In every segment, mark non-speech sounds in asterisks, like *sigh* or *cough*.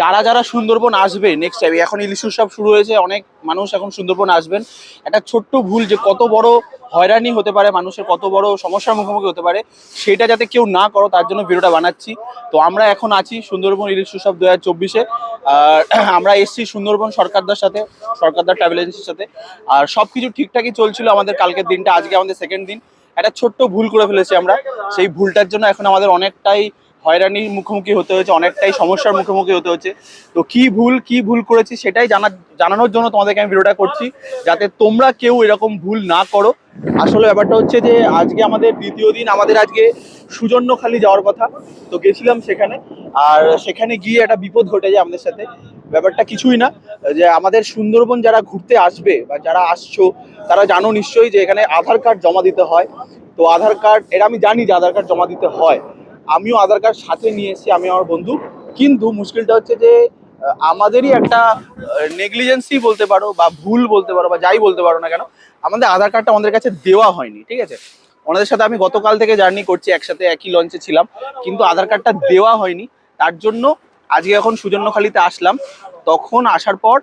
যারা যারা সুন্দরবন আসবে নেক্সট টাইম এখন ইলিশ উৎসব শুরু হয়েছে, অনেক মানুষ এখন সুন্দরবন আসবেন। একটা ছোট্ট ভুল যে কত বড় হয়রানি হতে পারে, মানুষের কত বড় সমস্যার মুখোমুখি হতে পারে, সেটা যাতে কেউ না করো, তার জন্য ভিডিওটা বানাচ্ছি। তো আমরা এখন আছি সুন্দরবন ইলিশ উৎসব দু হাজার চব্বিশে। আর *clears throat* আমরা এসছি সুন্দরবন সরকারদার সাথে, সরকারদার ট্রাভেল এজেন্সির সাথে। আর সব কিছু ঠিকঠাকই চলছিল আমাদের কালকের দিনটা, আজকে আমাদের সেকেন্ড দিন। একটা ছোট্ট ভুল করে ফেলেছি আমরা, সেই ভুলটার জন্য এখন আমাদের অনেকটাই হয়রানির মুখোমুখি হতে হয়েছে, অনেকটাই সমস্যার মুখোমুখি হতে হচ্ছে তো কি ভুল কি ভুল করেছি সেটাই জানা জানানোর জন্য তোমাদেরকে আমি ভিডিওটা করছি, যাতে তোমরা কেউ এরকম ভুল না করো। আসলে ব্যাপারটা হচ্ছে যে, আজকে আমাদের দ্বিতীয় দিন, আমাদের আজকে সুজন্যখালি যাওয়ার কথা। তো গেছিলাম সেখানে, আর সেখানে গিয়ে একটা বিপদ ঘটে যায় আমাদের সাথে। ব্যাপারটা কিছুই না, যে আমাদের সুন্দরবন যারা ঘুরতে আসবে, বা যারা আসছো, তারা জানো নিশ্চয়ই যে এখানে আধার কার্ড জমা দিতে হয়। তো আধার কার্ড এটা আমি জানি যে আধার কার্ড জমা দিতে হয়। আমিও আধার কার্ড সাথে নিয়ে এসেছি, আমি আমার বন্ধু। কিন্তু মুশকিলটা হচ্ছে যে আমাদেরই একটা নেগলিজেন্সি বলতে পারো বা ভুল বলতে পারো বা যাই বলতে পারো না কেন, আমাদের আধার কার্ডটা আমাদের কাছে দেওয়া হয়নি, ঠিক আছে? ওনাদের সাথে আমি গতকাল থেকে জার্নি করছি, একসাথে একই লঞ্চে ছিলাম, কিন্তু আধার কার্ডটা দেওয়া হয়নি। তার জন্য আজকে এখন সুজন্যখালিতে আসলাম। তখন আসার পর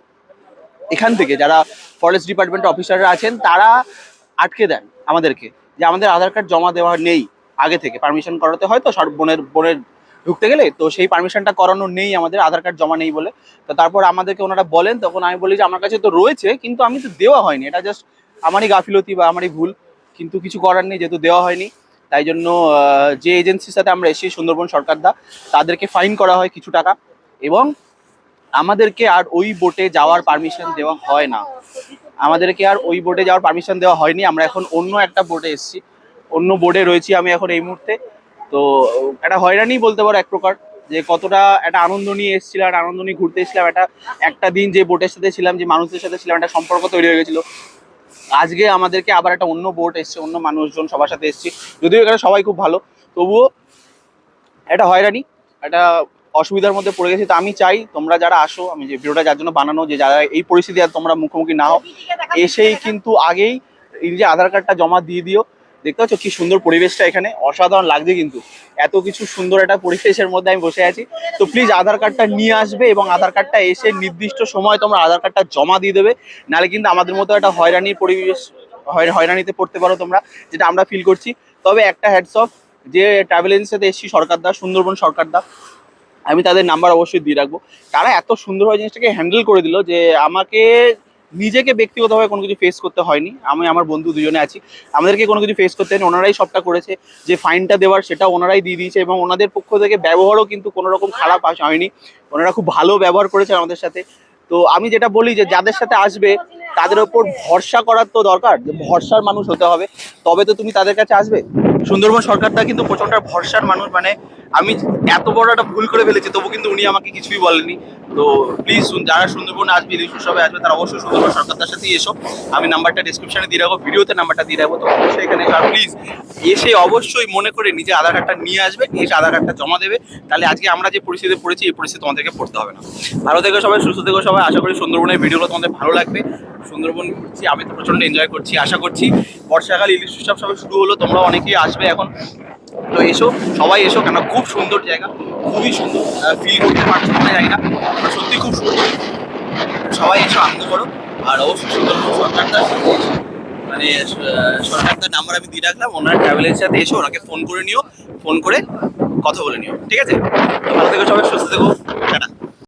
এখান থেকে যারা ফরেস্ট ডিপার্টমেন্ট অফিসাররা আছেন, তারা আটকে দেন আমাদেরকে যে আমাদের আধার কার্ড জমা দেওয়া নেই। আগে থেকে পারমিশন করাতে হয় তো সর বোনের, বনের ঢুকতে গেলে তো সেই পারমিশনটা করানো নেই, আমাদের আধার কার্ড জমা নেই বলে। তো তারপর আমাদেরকে ওনারা বলেন, তখন আমি বলি যে আমার কাছে তো রয়েছে, কিন্তু আমি তো দেওয়া হয়নি। এটা জাস্ট আমারই গাফিলতি বা আমারই ভুল, কিন্তু কিছু করার নেই, যেহেতু দেওয়া হয়নি। তাই জন্য যে এজেন্সির সাথে আমরা এসেছি, সুন্দরবন সরকারদা তাদেরকে ফাইন করা হয় কিছু টাকা। এবং আমাদেরকে আর ওই বোটে যাওয়ার পারমিশন দেওয়া হয় না। আমাদেরকে আর ওই বোটে যাওয়ার পারমিশন দেওয়া হয়নি। আমরা এখন অন্য একটা বোটে এসেছি। অন্য বোর্ডে রয়েছি আমি এখন এই মুহূর্তে। তো একটা হয়রানি বলতে পারো এক প্রকার যে কতটা একটা আনন্দ নিয়ে এসেছিলাম একটা আনন্দ নিয়ে ঘুরতে এসেছিলাম একটা একটা দিন যে বোটের সাথে ছিলাম যে মানুষদের সাথে ছিলাম একটা সম্পর্ক তৈরি হয়ে গেছিল। আজকে আমাদেরকে আবার একটা অন্য বোট এসছে অন্য মানুষজন সবার সাথে এসছি। যদিও এখানে সবাই খুব ভালো তবুও একটা হয়রানি একটা অসুবিধার মধ্যে পড়ে গেছি। তো আমি চাই তোমরা যারা আসো আমি যে ভিডিওটা যার জন্য বানানো যে যারা এই পরিস্থিতি আর তোমরা মুখোমুখি না হও এসেই কিন্তু আগেই এই যে আধার কার্ডটা জমা দিয়ে দিও। দেখতে পাচ্ছ কি সুন্দর পরিবেশটা এখানে? অসাধারণ লাগছে কিন্তু। এত কিছু সুন্দর একটা পরিবেশের মধ্যে আমি বসে আছি। তো প্লিজ আধার কার্ডটা নিয়ে আসবে এবং আধার কার্ডটা এসে নির্দিষ্ট সময় তোমরা আধার কার্ডটা জমা দিয়ে দেবে। নাহলে কিন্তু আমাদের মতো একটা হয়রানির পরিবেশ হয়- হয়রানিতে পড়তে পারো তোমরা, যেটা আমরা ফিল করছি। তবে একটা হ্যাডস অফ যে ট্রাভেল এজেন্সিতে এসছি সরকারদা সুন্দরবন সরকারদা আমি তাদের নাম্বার অবশ্যই দিয়ে রাখব। তারা এত সুন্দরভাবে জিনিসটাকে হ্যান্ডেল করে দিল যে আমাকে নিজেকে ব্যক্তিগতভাবে কোনো কিছু ফেস করতে হয়নি। আমি, আমার বন্ধু দুজনে আছি। আমাদেরকে কোনো কিছু ফেস করতে হয়নি। ওনারাই সবটা করেছে। যে ফাইনটা দেওয়ার সেটা ওনারাই দিয়ে দিয়েছে এবং ওনাদের পক্ষ থেকে ব্যবহারও কিন্তু কোনো রকম খারাপ হয়নি। ওনারা খুব ভালো ব্যবহার করেছে আমাদের সাথে। তো আমি যেটা বলি যে, যাদের সাথে আসবে তাদের উপর ভরসা করার তো দরকার যে ভরসার মানুষ হতে হবে। তবে তো তুমি তাদের কাছে আসবে। সুন্দরবন সরকারটা কিন্তু প্রচণ্ড ভরসার মানুষ। মানে আমি এত বড় একটা ভুল করে ফেলেছি তবু কিন্তু উনি আমাকে কিছুই বলেনি তো প্লিজ যারা সুন্দরবন আসবে ইলিশ উৎসবে আসবে তারা অবশ্যই সুন্দরবন সরকারটার সাথেই এসো। আমি নাম্বারটা ডিসক্রিপশনে দিয়ে রাখব ভিডিওতে নাম্বারটা দিয়ে রাখব তো অবশ্যই এখানে প্লিজ এসে অবশ্যই মনে করে নিজে আধার কার্ডটা নিয়ে আসবে, এসে আধার কার্ডটা জমা দেবে। তাহলে আজকে আমরা যে পরিস্থিতিতে পড়েছি, এই পরিস্থিতি তোমাদেরকে পড়তে হবে না। ভালো থেকো সবাই, সুস্থ থেকো সবাই। আশা করি সুন্দরবনের ভিডিওগুলো তোমাদের ভালো লাগবে। সুন্দরবন ঘুরছি, আমি তো প্রচণ্ড এনজয় করছি, আশা করছি বর্ষাকাল, ইলিশ উৎসব সবাই শুরু হলো তোমরা অনেকেই আসবে এখন। তো এসো, সবাই এসো কেন খুব সুন্দর জায়গা, খুবই সুন্দর। ফিল করতে পারছ না জায়গা সত্যি খুব সুন্দর। সবাই এসো, আনন্দ করো। আর অবশ্যই সুন্দর এসো। মানে আহ, সরকারটার নাম্বার আমি দিয়ে রাখলাম ওনার ট্রাভেলের সাথে এসে ওনাকে ফোন করে নিও ফোন করে কথা বলে নিও ঠিক আছে? ভালো থেকো সবাই সুস্থ থেকো টাটা।